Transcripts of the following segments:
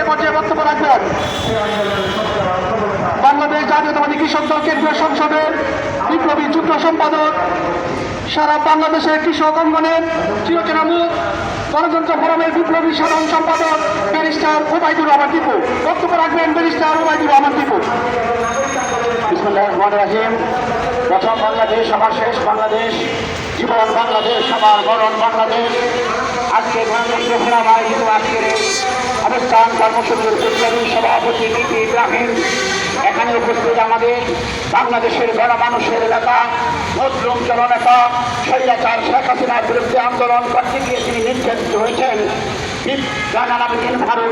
এ পর্যায়ে বক্তব্য রাখবেন। বাংলাদেশ জাতীয়তাবাদী কৃষক দল কেন্দ্রীয় সংসদের বিপ্লবী যুগ্ম সম্পাদক, সারা বাংলাদেশের কৃষক অঙ্গনের চিরচেনা মুখ, গণতন্ত্র ফোরামের বিপ্লবী সাধারণ সম্পাদক ব্যারিস্টার ওবায়দুর রহমান টিপু। বক্তব্য রাখবেন ব্যারিস্টার ওবায়দুর রহমান টিপু। রাহিম। প্রথম বাংলাদেশ, আমার শেষ বাংলাদেশ, জীবন বাংলাদেশ, আমার মরণ বাংলাদেশ। আজকে গণতন্ত্র ফেরাম আয়োজিত আজকের অবস্থান কর্মসূচির বিপ্লবী সভাপতি নীতি ইব্রাহিম। এখানে উপস্থিত আমাদের বাংলাদেশের গণমানুষের নেতা, মজলুম জননেতা, স্বৈরাচার শেখ হাসিনার বিরুদ্ধে আন্দোলন করতে গিয়ে তিনি নির্যাতিত হয়েছেন।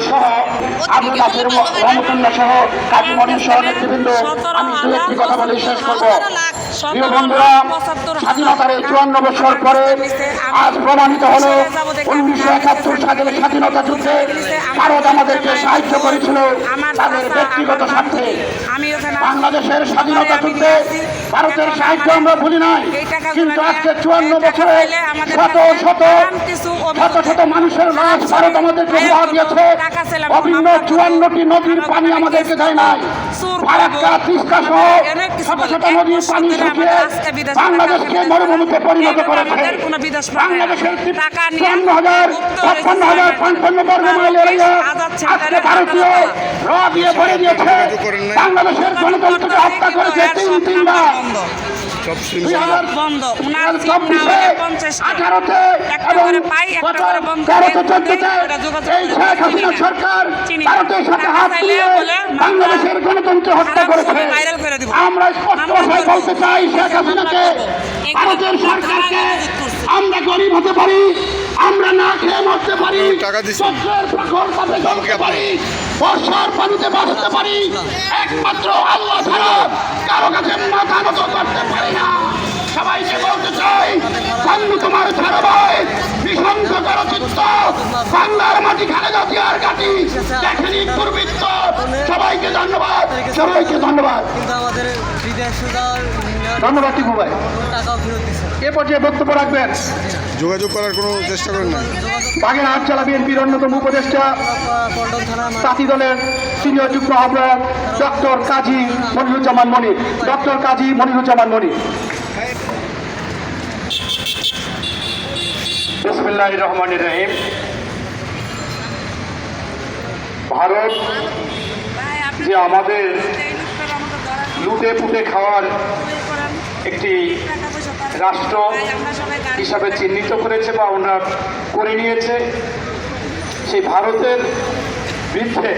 সহ কাজী মনির সহ নেতৃবৃন্দ। আমি দু একটি কথা বলে, শেষ করব। স্বাধীনতার এই চুয়ান্ন বছর পরে আজ প্রমাণিত হলো উনিশশো একাত্তর সালের স্বাধীনতা যুদ্ধে ভারত আমাদেরকে সাহায্য করেছিল তাদের ব্যক্তিগত স্বার্থে। বাংলাদেশের স্বাধীনতা যুদ্ধে ভারতের সাহায্য আমরা ভুলি নাই। কিন্তু আজকে চুয়ান্ন বছরে শত শত শত শত মানুষের লাশ ভারত আমাদেরকে উপহার দিয়েছে। অভিন্ন চুয়ান্নটি নদীর পানি আমাদেরকে দেয় নাই। বাংলাদেশকে মরুভূমিতে পরিণত করেছে বাংলাদেশের চুয়ান্ন হাজার ছাপ্পান্ন হাজার পঞ্চান্ন বর্গ মাইল এরিয়া আজকে ভারতীয় র দিয়ে ভরে দিয়েছে। বাংলাদেশের গণতন্ত্রকে হত্যা করেছে তিন তিনবার। বাংলাদেশের গণতন্ত্র হত্যা করেছে। আমরা স্পষ্ট ভাষায় বলতে চাই শেখ হাসিনাকে ভারতের সরকারকে আমরা গরিব হতে পারি আমরা না খেয়ে মরতে পারি পারি বর্ষার পানিতে বাঁচতে পারি একমাত্র আল্লাহ ছাড়া কারও কাছে মাথা নত করতে পারি না। সবাইকে বলতে চাই সামনে তোমার ধারাবাহিক নিঃসংস করো চিত্ত। বাংলার মাটি খালে জাতীয় গাটি দেখেনি সবাইকে ধন্যবাদ। কিন্তু আমাদের বিদেশে ধন্যবাদ টিপু ভাই। টাকাও ফেরত দিচ্ছে এ পর্যায়ে বক্তব্য রাখবেন। যোগাযোগ করার কোনো চেষ্টা করেন না। বাগের হাটচালা বিএনপির অন্যতম উপদেষ্টা সাথী দলের সিনিয়র যুগ্ম আহ্বায়ক ডক্টর কাজী মনিরুজ্জামান মনির। ডক্টর কাজী মনিরুজ্জামান মনির। বিসমুল্লাহ রহমান রহিম। ভারত যে আমাদের লুটে পুটে খাওয়ার একটি রাষ্ট্র হিসাবে চিহ্নিত করেছে বা ওনার করে নিয়েছে, সেই ভারতের বিরুদ্ধে